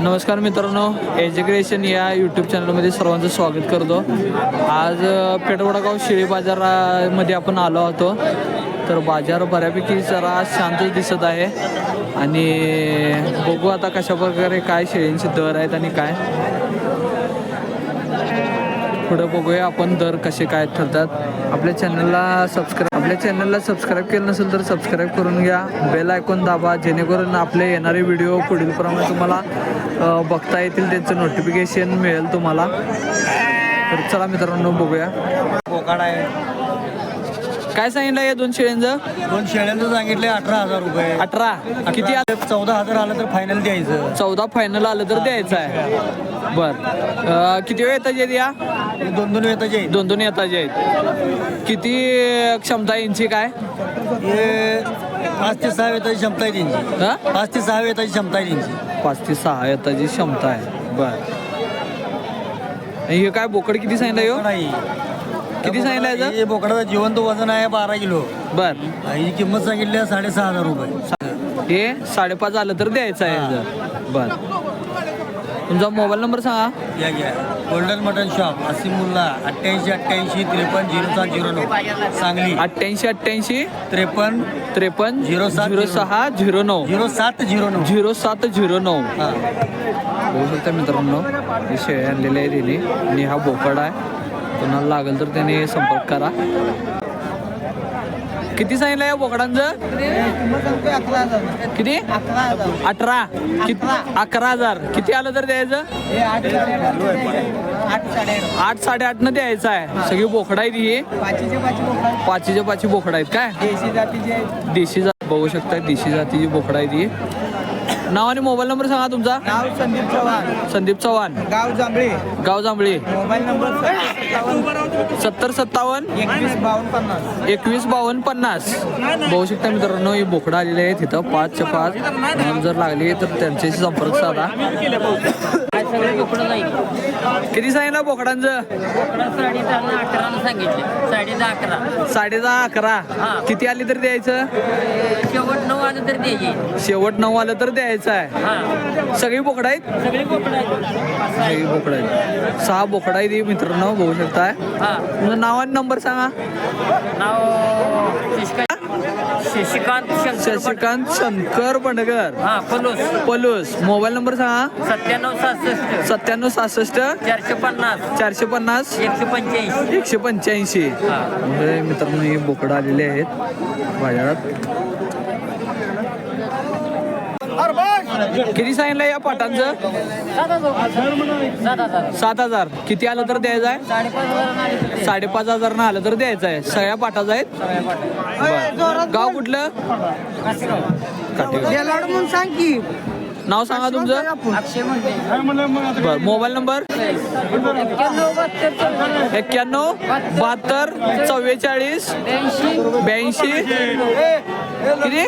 नमस्कार मित्रांनो एज्युकेशन या यूट्यूब चॅनलमध्ये सर्वांचं स्वागत करतो. आज पेठवडागाव शेळी बाजारामध्ये आपण आलो होतो. तर बाजार बऱ्यापैकी जरा शांत दिसत आहे. आणि बघू आता कशा प्रकारे काय शेळींचे दर आहेत आणि काय. पुढं बघूया आपण दर कसे काय ठरतात. आपल्या चॅनलला सबस्क्राईब आपल्या चॅनलला सबस्क्राईब केलं नसेल तर सबस्क्राईब करून घ्या. बेल आयकॉन दाबा जेणेकरून आपले येणारे व्हिडिओ पुढील प्रमाणे तुम्हाला बघता येतील त्यांचं नोटिफिकेशन मिळेल तुम्हाला. तर चला मित्रांनो बघूया. बोकाड आहे. काय सांगितलं या दोन शेळ्यांचं? दोन शेळ्यांचं सांगितले अठरा हजार रुपये. अठरा. किती आलं? चौदा हजार आलं तर फायनल द्यायचं. चौदा फायनल आलं तर द्यायचं आहे. बर. अ, किती वेळ येतात आहेत या? हे दोन दोन येताचे दोन दोन येताचे आहेत किती क्षमता यांची काय? हे पाच ते सहा येताची क्षमता आहे त्यांची. हा? पाच ते सहा येताची क्षमता आहे त्यांची. पाच ते सहा येताची क्षमता आहे. बर. हे काय बोकड किती सांगितलं ह्यो? नाही. किती सांगितलं याचं? हे बोकडाचं जिवंत वजन आहे बारा किलो. बर. ही किंमत सांगितली आहे साडेसहा हजार रुपये. हे साडेपाच आलं तर द्यायचं आहे. बर. तुमचा मोबाईल नंबर सांगा. या घ्या golden mutton shop Asim Mulla अठ्ठ्याऐंशी अठ्ठ्याऐंशी त्रेपन्न झिरो सात झिरो नऊ. सांगली. अठ्ठ्याऐंशी अठ्ठ्याऐंशी त्रेपन्न त्रेपन्न झिरो सात झिरो सहा झिरो नऊ. झिरो सात झिरो नऊ. झिरो सात झिरो नऊ. हां. बघू शकता मित्रांनो हे शेळे आणलेले आहे तिने. आणि हा बोकड आहे. कोणाला लागेल तर त्याने संपर्क करा. किती सांगितलं या बोकडांचं? किती? अठरा. किती अकरा हजार. किती आलं तर द्यायचं? आठ साडेआठ न द्यायचं आहे. सगळी बोकडा आहेत ही. पाचीच्या पाची बोकडं आहेत काय? देशी जातीचे देशी जात बघू शकता देशी जातीची बोकडा आहेत ही. नाव आणि मोबाईल नंबर सांगा तुमचा. नाव संदीप चव्हाण. संदीप चव्हाण. गाव जांभळे. गाव जांभळी. मोबाईल नंबर सत्तर सत्तावन्न. एकवीस बावन्न पन्नास. एकवीस बावन्न पन्नास. बघू शकता मित्रांनो ही बोकडं आलेली आहे तिथं पाचच्या पाच. जर लागली तर त्यांच्याशी संपर्क साधा. किती सांगितलं बोकडांचं? साडे दहा अकराला सांगितले साडे दहा अकरा साडे दहा अकरा. हा. किती आली तर द्यायचं? शेवट नऊ आलं तर द्यायचे. शेवट नऊ आलं तर द्यायचं आहे? हा. सगळी बोकडं आहेत? सगळे आहेत. सगळी बोकडं आहेत. सहा बोकडं आहेत ही मित्रांनो बघू शकताय. हा. तुमचं नाव आणि नंबर सांगा. नाव शशिकांत शशिकांत शंकर बंडगर हा पलूस. पलूस. मोबाईल नंबर सांगा. सत्त्याण्णव सहासष्ट. सत्त्याण्णव सहासष्ट. चारशे पन्नास. चारशे पन्नास. एकशे पंच्याऐंशी. एकशे पंच्याऐंशी. मित्रांनो ही बोकडं आलेली आहेत. बाजारात किती सांगितलं या पाटांचं? सात हजार. किती आलं तर द्यायचं आहे? साडेपाच हजार ना आलं तर द्यायचं आहे. सगळ्या पाटाचं आहेत. गाव कुठलं? सांग की. नाव सांगा तुमचं. बरं मोबाईल नंबर? एक्क्याण्णव बहात्तर चव्वेचाळीस ब्याऐंशी. ब्याऐंशी. किती?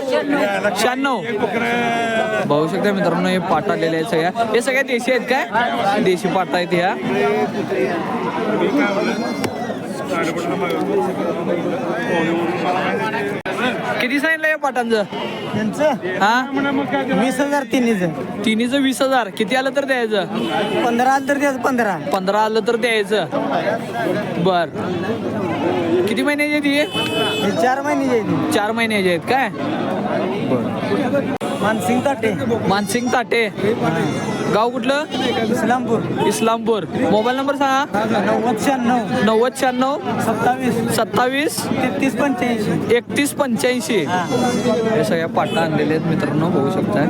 शहाण्णव. बघू शकता मित्रांनो हे पाट आलेले आहेत सगळ्या. हे सगळ्या देशी आहेत काय? देशी पाट आहेत ह्या. किती सांगितलं या पाटांचं? त्यांचं? हा? वीस हजार तिन्हीचं. तिन्हीचं वीस हजार. किती आलं तर द्यायचं? पंधरा आलं तर द्यायचं पंधरा. पंधरा आलं तर द्यायचं. बर. किती महिन्याची आहे ती? हे चार महिने चार महिन्याचे आहेत काय? बर. मानसिंग ताटे. मानसिंग ताटे. गाव कुठलं? इस्लामपूर. इस्लामपूर. मोबाईल नंबर सांगा. नव्वद शहाण्णव. नव्वद शहाण्णव. सत्तावीस. सत्तावीस. तेहतीस पंच्याऐंशी. एकतीस पंच्याऐंशी. हा. सगळ्या पाटा आणलेले आहेत मित्रांनो बघू शकताय.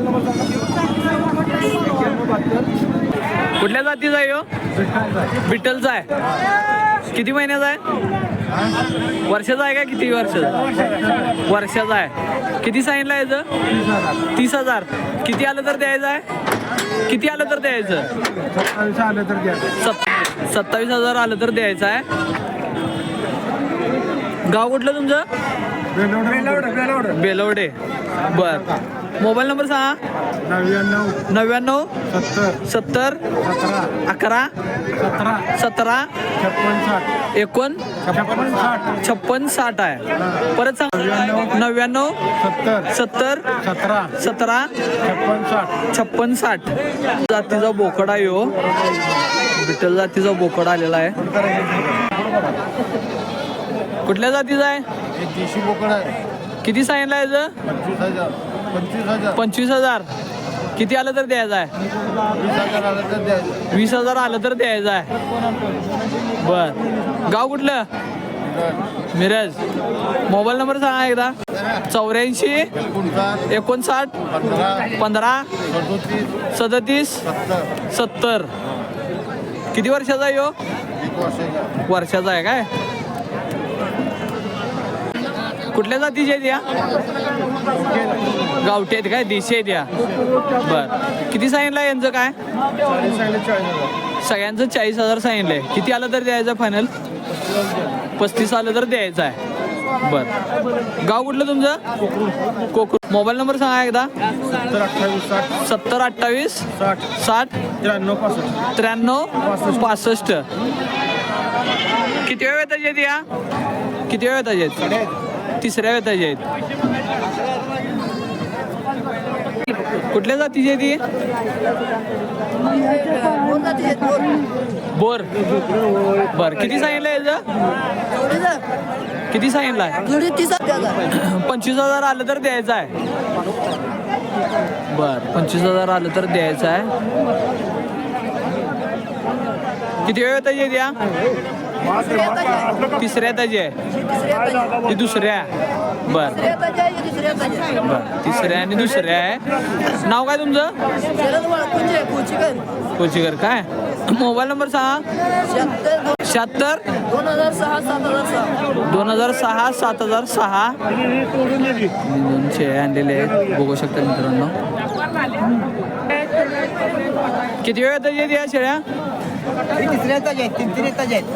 कुठल्या जातीचा आहे? बिटलचा आहे. किती महिन्याचा आहे? वर्षाचा आहे का किती वर्षाचा? वर्षाचा आहे. किती सांगितलं याचं? तीस हजार. किती आलं तर द्यायचं आहे? किती आलं तर द्यायचं? सत सत्तावीस हजार आलं तर द्यायचं आहे. गाव कुठलं तुमचं? बेलवडे. बर. मोबाईल नंबर सांगा. नव्याण्णव. नव्याण्णव. सत्तर. सत्तर. सतरा. अकरा. सतरा. सतरा. छप्पन साठ. एकोण. छप्पन साठ. छप्पन साठ आहे. परत सांग. नव्याण्णव. सत्तर. सत्तर. सतरा. सतरा. छप्पन साठ. छप्पन साठ. जातीचा बोकड आहे हो. विठ्ठल जातीचा बोकड आलेला आहे. कुठल्या जातीचा आहे? एक देशी बोकड आहे. किती सांगितलं आहे याचं? पंचवीस हजार. पंचवीस हजार. पंचवीस हजार. किती आलं तर द्यायचं आहे? वीस हजार आलं तर द्यायचं. आहे. बर. गाव कुठलं? मिरज. मोबाईल नंबर सांगा एकदा. चौऱ्याऐंशी एकोणसाठ. पंधरा. सदोतीस. सत्तर. किती वर्षाचा आहे हो वर्षाचा. वर्षाचा आहे काय? कुठल्या जातीच्या आहेत या? गावठी आहेत काय? देशी आहेत या. बर. किती सांगितलं यांचं काय? सगळ्यांचं चाळीस हजार सगळ्यांचं चाळीस हजार सांगितलंय. किती आलं तर द्यायचं फायनल पस्तीस आलं तर द्यायचं आहे. बर. गाव कुठलं तुमचं? कोकण. मोबाईल नंबर सांगा एकदा. सत्तर अठ्ठावीस साठ त्र्याण्णव पासष्ट. त्र्याण्णव पासष्ट किती वेळ येतात या? किती वेळ येतात तिसऱ्या वेताची आहेत. कुठल्या जातीची आहे ती? बोर. बर किती सांगितलं याचं? किती सांगितलं आहे पंचवीस हजार आलं तर द्यायचं आहे. बर पंचवीस हजार आलं तर द्यायचं आहे. किती वेळ येतं या तिसऱ्या ताजी आहे. ती दुसऱ्या बर. बर. तिसऱ्या आणि दुसऱ्या आहे. नाव काय तुमचं? कोचीकर. काय? मोबाईल नंबर सांगा. शहात्तर दोन हजार सहा सात हजार सहा. दोन हजार सहा सात हजार सहा. दोन शेळे आणलेले आहेत. बघू शकता मित्रांनो. किती वेळ येतात या शेळ्या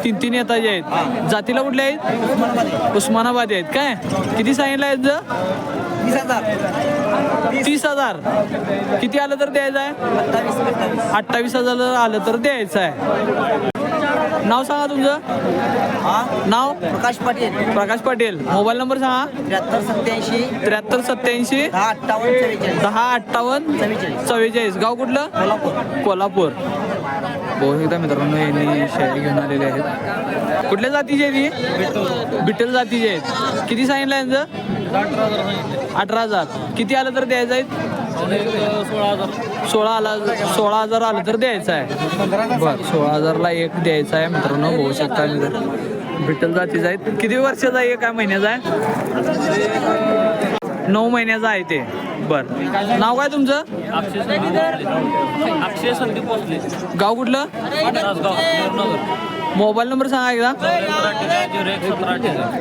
तीन तीन ताजे आहेत आहेत. जातीला कुठल्या आहेत? उस्मानाबाद आहेत. काय? किती सांगितलं आहे याचं? वीस हजार. तीस. हजार. किती आलं तर द्यायचं आहे? अठ्ठावीस हजार जर आलं तर द्यायचं आहे. नाव सांगा तुमचं. नाव? प्रकाश पाटील. प्रकाश पाटील. मोबाईल नंबर सांगा. त्र्याहत्तर सत्याऐंशी त्र्याहत्तर सत्याऐंशी दहा अठ्ठावन्न दहा अठ्ठावन्न. चव्वेचाळीस. गाव कुठलं? कोल्हापूर. कोल्हापूर. बहुतेकदा शकता मित्रांनो यांनी शेळी घेऊन आलेले आहेत. कुठल्या जातीचे आहेत बिठल बिठ्ठल आहेत. किती सांगितलं यांचं? अठरा हजार. किती आलं तर द्यायचं आहे सोळा आला सोळा हजार आलं तर द्यायचं आहे. बर सोळा हजारला एक द्यायचा आहे मित्रांनो होऊ शकता मित्र बिठ्ठल जातीचा आहे किती वर्षाचा आहे? काय महिन्याचा आहे? नऊ महिन्याचा आहे ते. बर. नाव काय तुमचं? अक्षय संदीप भोसले गाव कुठलं? मोबाईल नंबर सांगा एकदा.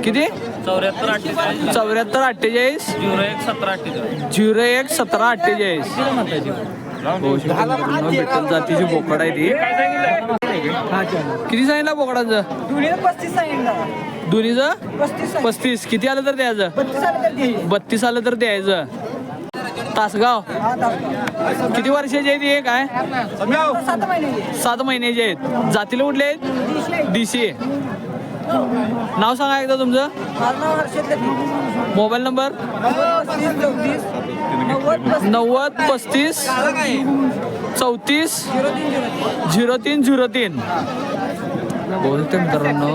किती? चौऱ्याहत्तर अठ्ठेचाळीस. चौऱ्याहत्तर अठ्ठेचाळीस झिरो एक सतरा अठ्ठेचाळीस. झिरो एक सतरा अठ्ठेचाळीस भेटल जातीची बोकड आहे ती. किती सांगितलं बोकडाचं? पस्तीस सांगितलं दोन्हीचं पस्तीस पस्तीस. किती आलं तर द्यायचं? बत्तीस आलं तर द्यायचं. तासगाव. किती वर्षाची आहे ती हे काय? सात महिन्याचे आहेत. जातील कुठले आहेत? डीसी नाव सांगा एकदा तुमचं. Mobile number? नव्वद पस्तीस चौतीस झिरो तीन झिरो तीन. झिरो तीन झिरो तीन बोलते मित्रांनो.